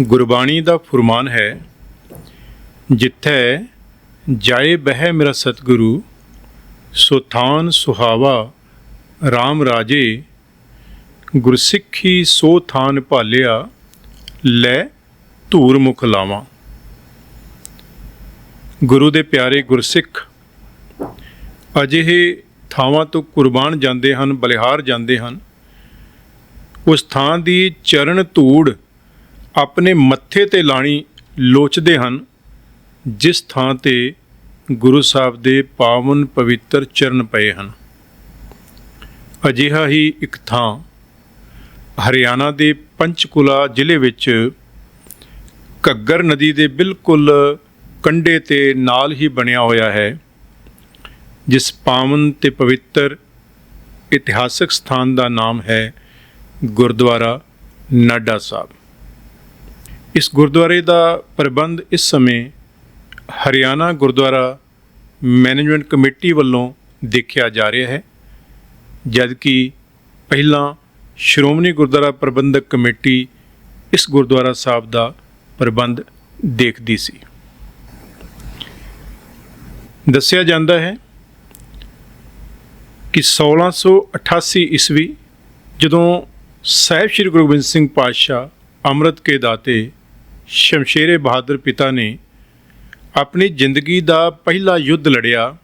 ਗੁਰਬਾਣੀ ਦਾ ਫੁਰਮਾਨ ਹੈ, ਜਿੱਥੈ ਜਾਏ ਬਹਿ ਮੇਰਾ ਸਤਿਗੁਰੂ ਸੁਥਾਨ ਸੁਹਾਵਾ RAM ਰਾਜੇ, ਗੁਰਸਿੱਖੀ ਸੋ ਥਾਨ ਭਾਲਿਆ, ਲੈ ਧੂਰ ਮੁਖ ਲਾਵਾਂ। ਗੁਰੂ ਦੇ ਪਿਆਰੇ ਗੁਰਸਿੱਖ, ਅਜਿਹੇ ਥਾਵਾਂ ਤੋਂ ਕੁਰਬਾਨ ਜਾਂਦੇ ਹਨ, ਬਲਿਹਾਰ ਜਾਂਦੇ ਹਨ। ਉਸ ਥਾਂ ਦੀ ਚਰਨ ਧੂੜ ਆਪਣੇ ਮੱਥੇ ਤੇ ਲਾਣੀ ਲੋਚਦੇ ਹਨ, ਜਿਸ ਥਾਂ ਤੇ ਗੁਰੂ ਸਾਹਿਬ ਦੇ ਪਾਵਨ ਪਵਿੱਤਰ ਚਰਨ ਪਏ ਹਨ। ਅਜਿਹਾ ਹੀ ਇੱਕ ਥਾਂ ਹਰਿਆਣਾ ਦੇ ਪੰਚਕੁਲਾ ਜ਼ਿਲ੍ਹੇ ਵਿੱਚ ਘੱਗਰ ਨਦੀ ਦੇ ਬਿਲਕੁਲ ਕੰਢੇ ਤੇ ਨਾਲ ਹੀ ਬਣਿਆ ਹੋਇਆ ਹੈ, ਜਿਸ ਪਾਵਨ ਤੇ ਪਵਿੱਤਰ ਇਤਿਹਾਸਕ ਸਥਾਨ ਦਾ ਨਾਮ ਹੈ ਗੁਰਦੁਆਰਾ ਨਾਡਾ ਸਾਹਿਬ। ਇਸ ਗੁਰਦੁਆਰੇ ਦਾ ਪ੍ਰਬੰਧ ਇਸ ਸਮੇਂ ਹਰਿਆਣਾ ਗੁਰਦੁਆਰਾ ਮੈਨੇਜਮੈਂਟ ਕਮੇਟੀ ਵੱਲੋਂ ਦੇਖਿਆ ਜਾ ਰਿਹਾ ਹੈ, ਜਦਕਿ ਪਹਿਲਾਂ ਸ਼੍ਰੋਮਣੀ ਗੁਰਦੁਆਰਾ ਪ੍ਰਬੰਧਕ ਕਮੇਟੀ ਇਸ ਗੁਰਦੁਆਰਾ ਸਾਹਿਬ ਦਾ ਪ੍ਰਬੰਧ ਦੇਖਦੀ ਸੀ। ਦੱਸਿਆ ਜਾਂਦਾ ਹੈ ਕਿ 1688 ਈਸਵੀ ਜਦੋਂ ਸਾਹਿਬ ਸ੍ਰੀ ਗੁਰੂ ਗੋਬਿੰਦ ਸਿੰਘ ਪਾਤਸ਼ਾਹ ਅੰਮ੍ਰਿਤ ਕੇ ਦਾਤੇ ਸ਼ਮਸ਼ੇਰੇ ਬਹਾਦਰ ਪਿਤਾ ਨੇ ਆਪਣੀ ਜ਼ਿੰਦਗੀ ਦਾ ਪਹਿਲਾ ਯੁੱਧ ਲੜਿਆ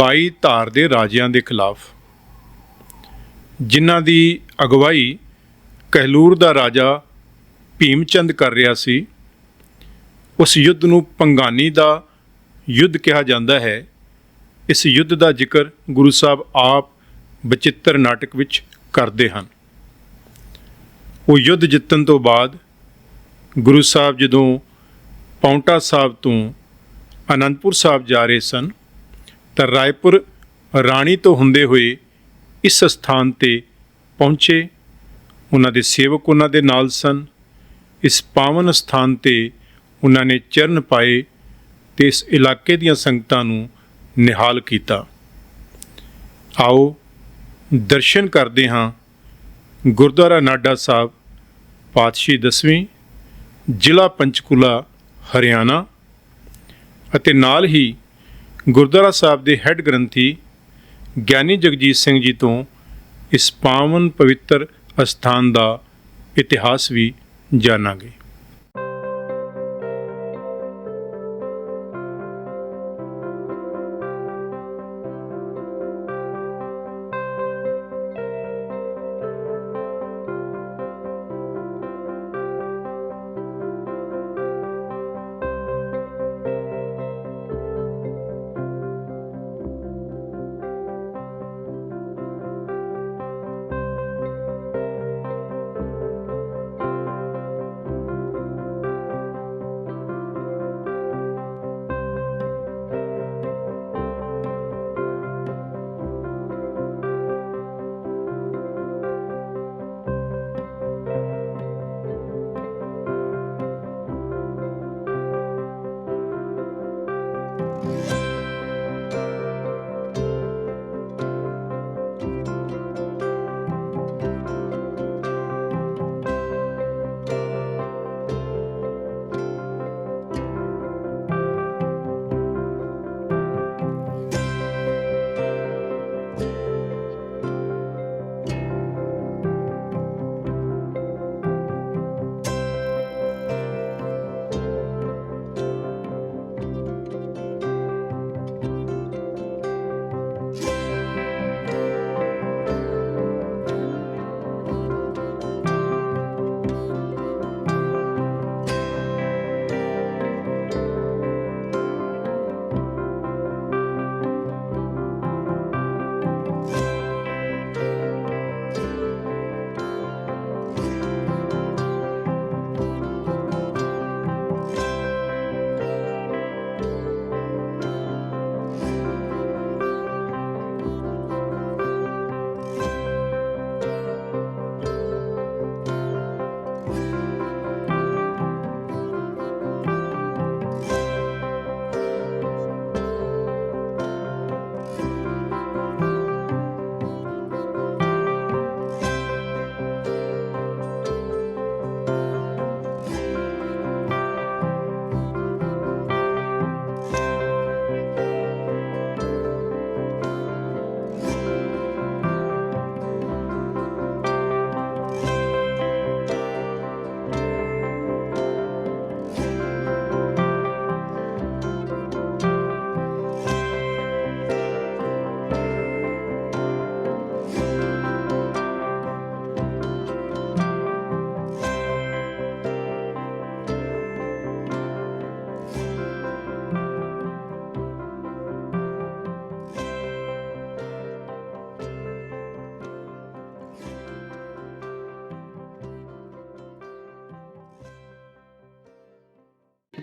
22 ਧਾਰ ਦੇ ਰਾਜਿਆਂ ਦੇ ਖਿਲਾਫ, ਜਿਨ੍ਹਾਂ ਦੀ ਅਗਵਾਈ ਕਹਿਲੂਰ ਦਾ ਰਾਜਾ ਭੀਮਚੰਦ ਕਰ ਰਿਹਾ ਸੀ। ਉਸ ਯੁੱਧ ਨੂੰ ਪੰਗਾਨੀ ਦਾ ਯੁੱਧ ਕਿਹਾ ਜਾਂਦਾ ਹੈ। ਇਸ ਯੁੱਧ ਦਾ ਜ਼ਿਕਰ ਗੁਰੂ ਸਾਹਿਬ ਆਪ ਬਚਿੱਤਰ ਨਾਟਕ ਵਿੱਚ ਕਰਦੇ ਹਨ। ਉਹ ਯੁੱਧ ਜਿੱਤਣ ਤੋਂ ਬਾਅਦ ਗੁਰੂ ਸਾਹਿਬ ਜਦੋਂ ਪੌਂਟਾ ਸਾਹਿਬ ਤੋਂ ਅਨੰਦਪੁਰ ਸਾਹਿਬ ਜਾ ਰਹੇ ਸਨ, ਤਾਂ ਰਾਏਪੁਰ ਰਾਣੀ ਤੋਂ ਹੁੰਦੇ ਹੋਏ ਇਸ ਸਥਾਨ ਤੇ ਪਹੁੰਚੇ। ਉਹਨਾਂ ਦੇ ਸੇਵਕ ਉਹਨਾਂ ਦੇ ਨਾਲ ਸਨ। ਇਸ ਪਾਵਨ ਸਥਾਨ ਤੇ ਉਹਨਾਂ ਨੇ ਚਰਨ ਪਾਏ ਤੇ ਇਸ ਇਲਾਕੇ ਦੀਆਂ ਸੰਗਤਾਂ ਨੂੰ ਨਿਹਾਲ ਕੀਤਾ। ਆਓ ਦਰਸ਼ਨ ਕਰਦੇ ਹਾਂ ਗੁਰਦੁਆਰਾ ਨਾਡਾ ਸਾਹਿਬ, ਪਾਤਸ਼ਾਹੀ ਦਸਵੀਂ ਜ਼ਿਲ੍ਹਾ ਪੰਚਕੂਲਾ, ਹਰਿਆਣਾ ਅਤੇ ਨਾਲ ਹੀ ਗੁਰਦੁਆਰਾ ਸਾਹਿਬ ਦੇ ਹੈੱਡ ਗ੍ਰੰਥੀ ਗਿਆਨੀ ਜਗਜੀਤ ਸਿੰਘ ਜੀ ਤੋਂ ਇਸ ਪਾਵਨ ਪਵਿੱਤਰ ਅਸਥਾਨ ਦਾ ਇਤਿਹਾਸ ਵੀ ਜਾਣਾਂਗੇ।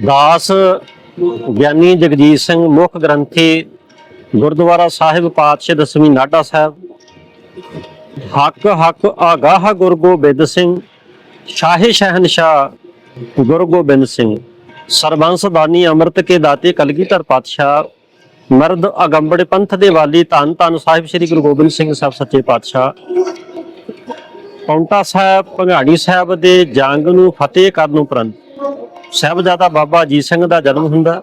ਦਾਸ ਗਿਆਨੀ ਜਗਜੀਤ ਸਿੰਘ, ਮੁੱਖ ਗ੍ਰੰਥੀ ਗੁਰਦੁਆਰਾ ਸਾਹਿਬ, ਪਾਤਸ਼ਾਹ ਦਸਵੀਂ ਨਾਡਾ ਸਾਹਿਬ। ਹੱਕ ਹੱਕ, ਆਗਾਹ ਗੁਰੂ ਗੋਬਿੰਦ ਸਿੰਘ, ਸ਼ਾਹੀ ਸ਼ਹਿਨशाह ਗੁਰੂ ਗੋਬਿੰਦ ਸਿੰਘ। ਸਰਬੰਸ ਦਾਨੀ ਅੰਮ੍ਰਿਤ ਕੇ ਦਾਤੇ ਕਲਗੀਧਰ ਪਾਤਸ਼ਾਹ। ਮਰਦ ਅਗੰਬੜ ਪੰਥ ਦੇ ਵਾਲੀ ਧੰਨ ਧੰਨ ਸਾਹਿਬ ਸ੍ਰੀ ਗੁਰੂ ਗੋਬਿੰਦ ਸਿੰਘ ਸਾਹਿਬ ਸੱਚੇ ਪਾਤਸ਼ਾਹ। ਪੌਂਟਾ ਸਾਹਿਬ ਭੰਗਾੜੀ ਸਾਹਿਬ ਦੇ ਜੰਗ ਨੂੰ ਫਤਿਹ ਕਰਨ ਉਪਰੰਤ ਸਾਹਿਬਜ਼ਾਦਾ ਬਾਬਾ ਅਜੀਤ ਸਿੰਘ ਦਾ ਜਨਮ ਹੁੰਦਾ।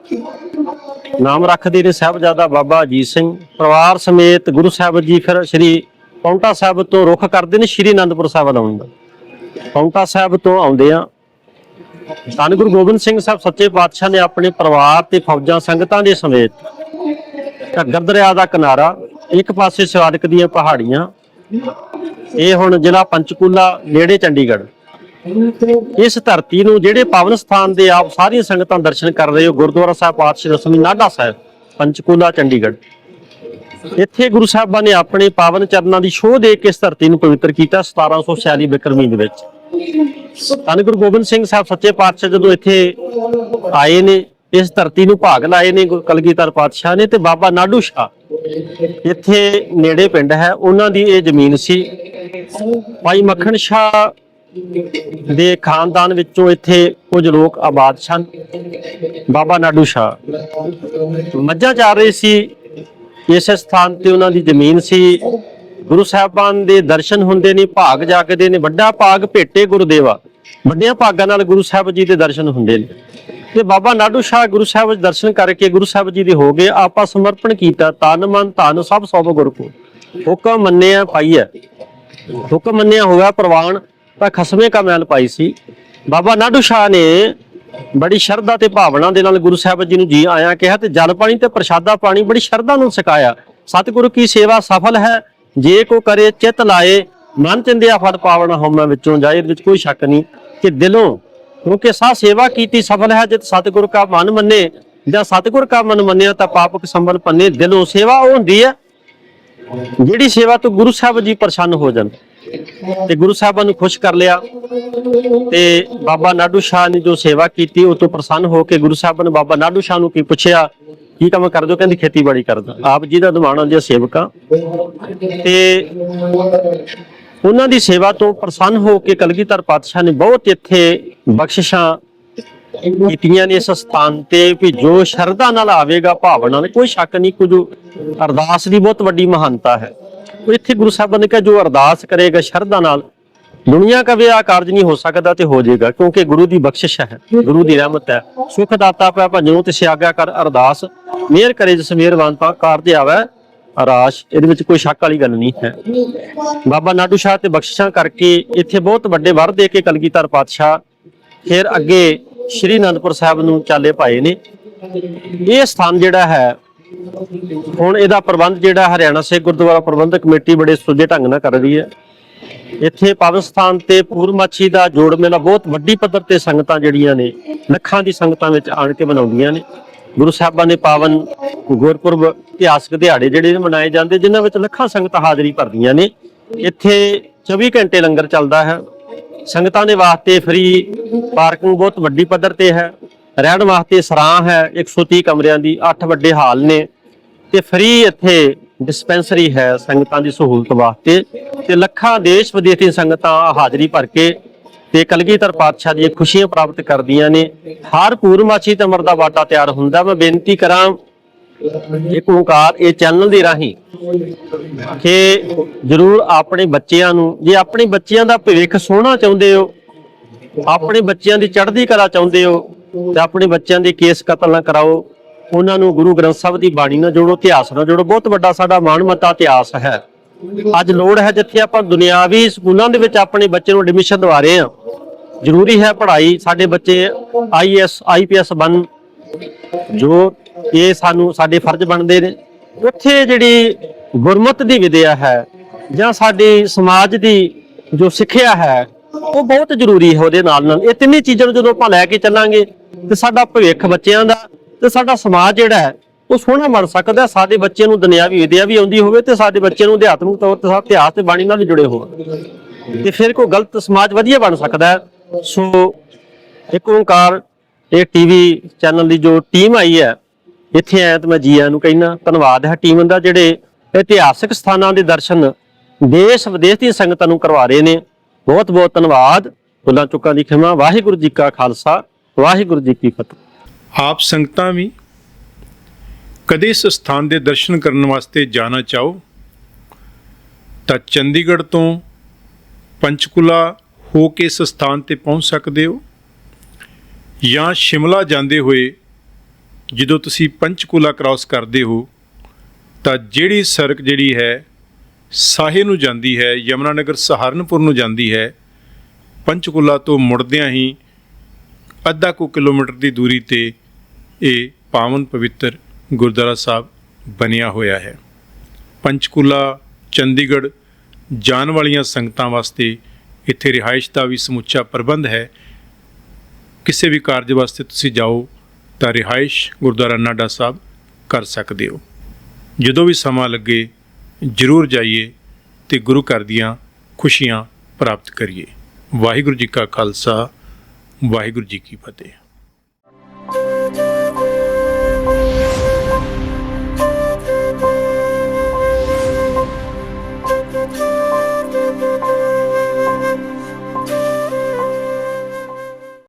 ਨਾਮ ਰੱਖਦੇ ਨੇ ਸਾਹਿਬਜ਼ਾਦਾ ਬਾਬਾ ਅਜੀਤ ਸਿੰਘ। ਪਰਿਵਾਰ ਸਮੇਤ ਗੁਰੂ ਸਾਹਿਬ ਜੀ ਫਿਰ ਸ੍ਰੀ ਪੌਂਟਾ ਸਾਹਿਬ ਤੋਂ ਰੁਖ ਕਰਦੇ ਨੇ, ਸ੍ਰੀ ਅਨੰਦਪੁਰ ਸਾਹਿਬ ਆਉਣ ਦਾ। ਪੌਂਟਾ ਸਾਹਿਬ ਤੋਂ ਆਉਂਦੇ ਆ। ਧੰਨ ਗੁਰੂ ਗੋਬਿੰਦ ਸਿੰਘ ਸਾਹਿਬ ਸੱਚੇ ਪਾਤਸ਼ਾਹ ਨੇ ਆਪਣੇ ਪਰਿਵਾਰ ਤੇ ਫੌਜਾਂ, ਸੰਗਤਾਂ ਦੇ ਸਮੇਤ ਘੱਗਰ ਦਰਿਆ ਦਾ ਕਿਨਾਰਾ, ਇੱਕ ਪਾਸੇ ਸਵਾਦਕ ਦੀਆਂ ਪਹਾੜੀਆਂ, ਇਹ ਹੁਣ ਜ਼ਿਲ੍ਹਾ ਪੰਚਕੂਲਾ, ਨੇੜੇ ਚੰਡੀਗੜ੍ਹ। ਇਸ ਧਰਤੀ ਨੂੰ ਜਿਹੜੇ ਪਾਵਨ ਸਥਾਨ ਦੇ ਆਪ ਸਾਰੀਆਂ ਸੰਗਤਾਂ ਦਰਸ਼ਨ ਕਰ ਰਹੇ ਹੋ, ਗੁਰਦੁਆਰਾ ਸਾਹਿਬ, ਪਾਤਸ਼ਾਹ ਦਸਵੀਂ ਨਾਡਾ ਸਾਹਿਬ, ਪੰਚਕੂਲਾ, ਚੰਡੀਗੜ੍ਹ। ਇੱਥੇ ਗੁਰੂ ਸਾਹਿਬਾਂ ਨੇ ਆਪਣੇ ਪਾਵਨ ਚਰਨਾਂ ਦੀ ਛੋਹ ਦੇ ਕੇ ਇਸ ਧਰਤੀ ਨੂੰ ਪਵਿੱਤਰ ਕੀਤਾ 1746 ਬਿਕਰਮੀ ਦੇ ਵਿੱਚ। ਧੰਨ ਗੁਰੂ ਗੋਬਿੰਦ ਸਿੰਘ ਸਾਹਿਬ, ਸੱਚੇ ਪਾਤਸ਼ਾਹ ਜਦੋਂ ਇੱਥੇ ਆਏ ਨੇ, ਇਸ ਧਰਤੀ ਨੂੰ ਭਾਗ ਲਾਏ ਨੇ ਗੁਰੂ ਕਲਗੀਧਰ ਪਾਤਸ਼ਾਹ ਨੇ ਤੇ ਬਾਬਾ ਨਾਡੂ ਸ਼ਾਹ। ਇੱਥੇ ਨੇੜੇ ਪਿੰਡ ਹੈ, ਉਹਨਾਂ ਦੀ ਇਹ ਜ਼ਮੀਨ ਸੀ। ਭਾਈ ਮੱਖਣ ਸ਼ਾਹ ਦੇ ਖਾਨਦਾਨ ਵਿੱਚੋਂ ਇੱਥੇ ਕੁਝ ਲੋਕ ਆਬਾਦ ਸਨ। ਬਾਬਾ ਨਾਡੂ ਸ਼ਾਹ। ਮੱਝਾਂ ਚਾਰ ਰਹੇ ਸੀ। ਇਸ ਸਥਾਨ ਤੇ ਉਹਨਾਂ ਦੀ ਜ਼ਮੀਨ ਸੀ। ਗੁਰੂ ਸਾਹਿਬਾਨ ਦੇ ਦਰਸ਼ਨ ਹੁੰਦੇ ਨੇ, ਭਾਗ ਜਾਗਦੇ ਨੇ। ਵੱਡਾ ਭਾਗ ਭੇਟੇ ਗੁਰਦੇਵਾ। ਵੱਡਿਆਂ ਭਾਗਾਂ ਨਾਲ ਗੁਰੂ ਸਾਹਿਬ ਜੀ ਦੇ ਦਰਸ਼ਨ ਹੁੰਦੇ ਨੇ। ਤੇ ਬਾਬਾ ਨਾਡੂ ਸ਼ਾਹ ਗੁਰੂ ਸਾਹਿਬ ਦੇ ਦਰਸ਼ਨ ਕਰਕੇ ਗੁਰੂ ਸਾਹਿਬ ਜੀ ਦੇ ਹੋ ਗਏ। ਆਪਾ ਸਮਰਪਣ ਕੀਤਾ। ਤਨ ਮਨ ਧਨ ਸਭ ਸਭ ਗੁਰ ਕੋ। ਹੁਕਮ ਮੰਨਿਆ ਪਾਈਐ। ਹੁਕਮ ਮੰਨਿਆ ਹੋਇਆ ਪ੍ਰਵਾਨ। ਤਾਂ ਖਸਮੇ ਕਾ ਮੈਲ ਪਾਈ ਸੀ। ਬਾਬਾ ਨਾਡੂ ਸ਼ਾਹ ਨੇ ਬੜੀ ਸ਼ਰਧਾ ਤੇ ਭਾਵਨਾ ਦੇ ਨਾਲ ਗੁਰੂ ਸਾਹਿਬ ਜੀ ਨੂੰ ਜੀ ਆਇਆਂ ਕਿਹਾ ਤੇ ਜਲ ਪਾਣੀ ਤੇ ਪ੍ਰਸ਼ਾਦਾ ਪਾਣੀ ਬੜੀ ਸ਼ਰਧਾ ਨਾਲ ਸਿਖਾਇਆ। ਸਤਿਗੁਰੂ ਕੀ ਸੇਵਾ ਸਫਲ ਹੈ, ਜੇ ਕੋ ਕਰੇ ਚਿਤ ਲਾਏ, ਮਨ ਚੰਦਿਆ ਫਲ ਪਾਵਣਾ ਹਉਮੈ ਵਿੱਚੋਂ ਜਾਏ ਇਹਦੇ ਵਿੱਚ ਕੋਈ ਸ਼ੱਕ ਨਹੀਂ ਕਿ ਦਿਲੋਂ ਕਿਉਂਕਿ ਸਾ ਸੇਵਾ ਕੀਤੀ ਸਫਲ ਹੈ ਜਿਤ ਸਤਿਗੁਰ ਕਾ ਮਨ ਮੰਨੇ ਜਾਂ ਸਤਿਗੁਰ ਕਾ ਮਨ ਮੰਨਿਆ ਤਾਂ ਪਾਪਕ ਸੰਬਲ ਪੰਨੇ। ਦਿਲੋਂ ਸੇਵਾ ਉਹ ਹੁੰਦੀ ਹੈ, ਜਿਹੜੀ ਸੇਵਾ ਤੋਂ ਗੁਰੂ ਸਾਹਿਬ ਜੀ ਪ੍ਰਸੰਨ ਹੋ ਜਾਣ। ਤੇ ਗੁਰੂ ਸਾਹਿਬਾਂ ਨੂੰ ਖੁਸ਼ ਕਰ ਲਿਆ ਤੇ ਬਾਬਾ ਨਾਡੂ ਸ਼ਾਹ ਨੇ ਜੋ ਸੇਵਾ ਕੀਤੀ, ਉਹ ਤੋਂ ਪ੍ਰਸੰਨ ਹੋ ਕੇ ਗੁਰੂ ਸਾਹਿਬਾਂ ਨੇ ਬਾਬਾ ਨਾਡੂ ਸ਼ਾਹ ਨੂੰ ਕੀ ਪੁੱਛਿਆ, ਕੀ ਕੰਮ ਕਰਦੇ ਹੋ? ਕਹਿੰਦੀ ਖੇਤੀਬਾੜੀ ਕਰਦਾ। ਆਪ ਜੀ ਦਾ ਦਿਵਾਣਾ ਜੀ ਸੇਵਕਾ। ਤੇ ਉਹਨਾਂ ਦੀ ਸੇਵਾ ਤੋਂ ਪ੍ਰਸੰਨ ਹੋ ਕੇ ਕਲਗੀਧਰ ਪਾਤਸ਼ਾਹ ਨੇ ਬਹੁਤ ਇੱਥੇ ਬਖਸ਼ਿਸ਼ਾਂ ਕੀਤੀਆਂ ਨੇ ਇਸ ਸਥਾਨ ਤੇ ਵੀ ਜੋ ਸ਼ਰਧਾ ਨਾਲ ਆਵੇਗਾ, ਭਾਵਨਾ ਨਾਲ, ਕੋਈ ਸ਼ੱਕ ਨਹੀਂ, ਕੁਝ ਅਰਦਾਸ ਦੀ ਬਹੁਤ ਵੱਡੀ ਮਹਾਨਤਾ ਹੈ। ਇੱਥੇ ਗੁਰੂ ਸਾਹਿਬਾਨ ਨੇ ਕਿਹਾ, ਜੋ ਅਰਦਾਸ ਕਰੇਗਾ ਸ਼ਰਧਾ ਨਾਲ, ਦੁਨੀਆ ਕਾ ਵੀ ਕਾਰਜ ਨਹੀਂ ਹੋ ਸਕਦਾ ਤੇ ਹੋ ਜਾਏਗਾ, ਕਿਉਂਕਿ ਗੁਰੂ ਦੀ ਬਖਸ਼ਿਸ਼ ਹੈ, ਗੁਰੂ ਦੀ ਰਹਿਮਤ ਹੈ। ਸੁਖ ਦਾਤਾ ਪਿਆ ਭਜਨੋ ਤੇ ਸਿਆਗਿਆ ਕਰ, ਅਰਦਾਸ ਮਿਹਰ ਕਰੇ ਜਿਸ ਮਿਹਰਬਾਨ ਪਾ ਕਾਰਜ ਆਵੇ। ਅਰਾਸ਼ ਇਹਦੇ ਵਿੱਚ ਕੋਈ ਸ਼ੱਕ ਵਾਲੀ ਗੱਲ ਨਹੀਂ ਹੈ। ਬਾਬਾ ਨਾਡੂ ਸ਼ਾਹ ਤੇ ਬਖਸ਼ਿਸ਼ਾਂ ਕਰਕੇ ਇੱਥੇ ਬਹੁਤ ਵੱਡੇ ਵਰ ਦੇ ਕੇ ਕਲਗੀਧਰ ਪਾਤਸ਼ਾਹ ਫਿਰ ਅੱਗੇ ਸ਼੍ਰੀ ਅਨੰਦਪੁਰ ਸਾਹਿਬ ਨੂੰ ਚਾਲੇ ਪਾਏ ਨੇ। ਇਹ ਸਥਾਨ ਜਿਹੜਾ ਹੈ ਹੁਣ ਇਹਦਾ ਪ੍ਰਬੰਧ ਜਿਹੜਾ ਹਰਿਆਣਾ ਸਿੱਖ ਗੁਰਦੁਆਰਾ ਪ੍ਰਬੰਧਕ ਕਮੇਟੀ ਬੜੇ ਸੁਝੇ ਢੰਗ ਨਾਲ ਕਰ ਰਹੀ ਹੈ। ਇੱਥੇ ਪਾਵਨ ਸਥਾਨ ਤੇ ਪੂਰਮਾਛੀ ਦਾ ਜੋੜ ਮੇਲਾ ਬਹੁਤ ਵੱਡੀ ਪੱਧਰ ਤੇ ਸੰਗਤਾਂ ਜਿਹੜੀਆਂ ਨੇ, ਲੱਖਾਂ ਦੀ ਸੰਗਤਾਂ ਵਿੱਚ ਆਣ ਕੇ ਮਨਾਉਂਦੀਆਂ ਨੇ। ਗੁਰੂ ਸਾਹਿਬਾਂ ਦੇ ਪਾਵਨ ਗੁਰਪੁਰਬ ਇਤਿਹਾਸਕ ਦਿਹਾੜੇ ਜਿਹੜੇ ਨੇ ਮਨਾਏ ਜਾਂਦੇ, ਜਿਨ੍ਹਾਂ ਵਿੱਚ ਲੱਖਾਂ ਸੰਗਤਾਂ ਹਾਜ਼ਰੀ ਭਰਦੀਆਂ ਨੇ। ਇੱਥੇ 24 ਘੰਟੇ ਲੰਗਰ ਚੱਲਦਾ ਹੈ। ਸੰਗਤਾਂ ਦੇ ਵਾਸਤੇ ਫ੍ਰੀ ਪਾਰਕਿੰਗ ਬਹੁਤ ਵੱਡੀ ਪੱਧਰ ਤੇ ਹੈ। ਰਹਿਣ ਵਾਸਤੇ ਸਰਾਂ ਹੈ 130 ਕਮਰਿਆਂ ਦੀ 8 ਵੱਡੇ ਹਾਲ ਨੇ। ਤੇ ਫ੍ਰੀ ਇੱਥੇ ਡਿਸਪੈਂਸਰੀ ਹੈ ਸੰਗਤਾਂ ਦੀ ਸਹੂਲਤ ਵਾਸਤੇ। ਤੇ ਲੱਖਾਂ ਦੇਸ਼ ਵਿਦੇਸ਼ ਦੀਆਂ ਸੰਗਤਾਂ ਹਾਜ਼ਰੀ ਭਰ ਕੇ ਤੇ ਕਲਗੀਧਰ ਪਾਤਸ਼ਾਹ ਦੀਆਂ ਖੁਸ਼ੀਆਂ ਪ੍ਰਾਪਤ ਕਰਦੀਆਂ ਨੇ। ਹਰ ਪੂਰਮਾਛੀ ਤੇ ਅਮਰ ਦਾ ਵਾਟਾ ਤਿਆਰ ਹੁੰਦਾ। ਮੈਂ ਬੇਨਤੀ ਕਰਾਂ, ਇੱਕ ਓੰਕਾਰ ਇਹ ਚੈਨਲ ਦੇ ਰਾਹੀਂ ਕਿ ਜਰੂਰ ਆਪਣੇ ਬੱਚਿਆਂ ਨੂੰ, ਜੇ ਆਪਣੇ ਬੱਚਿਆਂ ਦਾ ਭਵਿੱਖ ਸੋਹਣਾ ਚਾਹੁੰਦੇ ਹੋ, ਆਪਣੇ ਬੱਚਿਆਂ ਦੀ ਚੜ੍ਹਦੀ ਕਲਾ ਚਾਹੁੰਦੇ ਹੋ ਤੇ ਆਪਣੇ ਬੱਚਿਆਂ ਦੇ ਕੇਸ ਕਤਲ ਨਾ ਕਰਾਓ। ਉਹਨਾਂ ਨੂੰ ਗੁਰੂ ਗ੍ਰੰਥ ਸਾਹਿਬ ਦੀ ਬਾਣੀ ਨਾਲ ਜੋੜੋ, ਇਤਿਹਾਸ ਨਾਲ ਜੋੜੋ। ਬਹੁਤ ਵੱਡਾ ਸਾਡਾ ਮਾਣਮੱਤਾ ਇਤਿਹਾਸ ਹੈ। ਅੱਜ ਲੋੜ ਹੈ ਜਿੱਥੇ ਆਪਾਂ ਦੁਨਿਆਵੀ ਸਕੂਲਾਂ ਦੇ ਵਿੱਚ ਆਪਣੇ ਬੱਚੇ ਨੂੰ ਐਡਮਿਸ਼ਨ ਦਵਾ ਰਹੇ ਹਾਂ। ਜ਼ਰੂਰੀ ਹੈ ਪੜ੍ਹਾਈ। ਸਾਡੇ ਬੱਚੇ ਆਈਐਸ ਆਈਪੀਐਸ ਬਣ, ਜੋ ਇਹ ਸਾਨੂੰ ਸਾਡੇ ਫਰਜ਼ ਬਣਦੇ ਨੇ। ਉੱਥੇ ਜਿਹੜੀ ਗੁਰਮਤ ਦੀ ਵਿਦਿਆ ਹੈ ਜਾਂ ਸਾਡੇ ਸਮਾਜ ਦੀ ਜੋ ਸਿੱਖਿਆ ਹੈ, ਉਹ ਬਹੁਤ ਜ਼ਰੂਰੀ ਹੈ ਉਹਦੇ ਨਾਲ ਨਾਲ ਇਹ ਤਿੰਨੇ ਚੀਜ਼ਾਂ ਨੂੰ ਜਦੋਂ ਆਪਾਂ ਲੈ ਕੇ ਚੱਲਾਂਗੇ ਤੇ ਸਾਡਾ ਭਵਿੱਖ ਬੱਚਿਆਂ ਦਾ ਤੇ ਸਾਡਾ ਸਮਾਜ ਜਿਹੜਾ ਹੈ, ਉਹ ਸੋਹਣਾ ਬਣ ਸਕਦਾ ਸਾਡੇ ਬੱਚੇ ਨੂੰ ਦੁਨਿਆਵੀ ਵਿਦਿਆ ਵੀ ਆਉਂਦੀ ਹੋਵੇ ਤੇ ਸਾਡੇ ਬੱਚੇ ਨੂੰ ਅਧਿਆਤਮਿਕ ਤੌਰ ਤੇ ਸਾਡੇ ਇਤਿਹਾਸ ਤੇ ਬਾਣੀ ਨਾਲ ਵੀ ਜੁੜੇ ਹੋਣ। ਤੇ ਫਿਰ ਕੋਈ ਗਲਤ ਸਮਾਜ ਵਧੀਆ ਬਣ ਸਕਦਾ ਸੋ ਇੱਕ ਓੰਕਾਰ, ਇਹ ਟੀਵੀ ਚੈਨਲ ਦੀ ਜੋ ਟੀਮ ਆਈ ਹੈ, ਇੱਥੇ ਆਇਆ ਤਾਂ ਮੈਂ ਜੀ ਆਇਆਂ ਨੂੰ ਕਹਿਣਾ ਧੰਨਵਾਦ ਹੈ ਟੀਮ ਦਾ, ਜਿਹੜੇ ਇਤਿਹਾਸਿਕ ਸਥਾਨਾਂ ਦੇ ਦਰਸ਼ਨ ਦੇਸ਼ ਵਿਦੇਸ਼ ਦੀਆਂ ਸੰਗਤਾਂ ਨੂੰ ਕਰਵਾ ਰਹੇ ਨੇ। ਬਹੁਤ ਬਹੁਤ ਧੰਨਵਾਦ। ਭੁੱਲਾਂ ਚੁੱਕਾਂ ਦੀ ਖਿਮਾ। ਵਾਹਿਗੁਰੂ ਜੀ ਕਾ ਖਾਲਸਾ। ਵਾਹਿਗੁਰੂ ਜੀ ਕੀ ਫਤਿਹ। ਆਪ ਸੰਗਤਾਂ ਵੀ ਕਦੇ ਇਸ ਸਥਾਨ ਦੇ ਦਰਸ਼ਨ ਕਰਨ ਵਾਸਤੇ ਜਾਣਾ ਚਾਹੋ, ਤਾਂ ਚੰਡੀਗੜ੍ਹ ਤੋਂ ਪੰਚਕੂਲਾ ਹੋ ਕੇ ਇਸ ਸਥਾਨ ਤੇ ਪਹੁੰਚ ਸਕਦੇ ਹੋ ਜਾਂ ਸ਼ਿਮਲਾ ਜਾਂਦੇ ਹੋਏ ਜਦੋਂ ਤੁਸੀਂ ਪੰਚਕੂਲਾ ਕ੍ਰਾਸ ਕਰਦੇ ਹੋ, ਤਾਂ ਜਿਹੜੀ ਸੜਕ ਜਿਹੜੀ ਹੈ, ਸਾਹੇ ਨੂੰ ਜਾਂਦੀ ਹੈ, ਯਮੁਨਾਨਗਰ ਸਹਾਰਨਪੁਰ ਨੂੰ ਜਾਂਦੀ ਹੈ, ਪੰਚਕੂਲਾ ਤੋਂ ਮੁੜਦਿਆਂ ਹੀ ਅੱਧਾ ਕੁ ਕਿਲੋਮੀਟਰ ਦੀ ਦੂਰੀ ਤੇ ਇਹ ਪਾਵਨ ਪਵਿੱਤਰ ਗੁਰਦੁਆਰਾ ਸਾਹਿਬ ਬਣਿਆ ਹੋਇਆ ਹੈ। ਪੰਚਕੂਲਾ, ਚੰਡੀਗੜ੍ਹ ਜਾਣ ਵਾਲੀਆਂ ਸੰਗਤਾਂ ਵਾਸਤੇ ਇੱਥੇ ਰਿਹਾਇਸ਼ ਦਾ ਵੀ ਸਮੁੱਚਾ ਪ੍ਰਬੰਧ ਹੈ। ਕਿਸੇ ਵੀ ਕਾਰਜ ਵਾਸਤੇ ਤੁਸੀਂ ਜਾਓ ਤਾਂ ਰਿਹਾਇਸ਼ ਗੁਰਦੁਆਰਾ ਨਾਡਾ ਸਾਹਿਬ ਕਰ ਸਕਦੇ ਹੋ। ਜਦੋਂ ਵੀ ਸਮਾਂ ਲੱਗੇ ਜ਼ਰੂਰ ਜਾਈਏ ਤੇ ਗੁਰੂ ਘਰ ਦੀਆਂ ਖੁਸ਼ੀਆਂ ਪ੍ਰਾਪਤ ਕਰੀਏ। ਵਾਹਿਗੁਰੂ ਜੀ ਕਾ ਖਾਲਸਾ ਵਾਹਿਗੁਰੂ ਜੀ ਕੀ ਫਤਿਹ।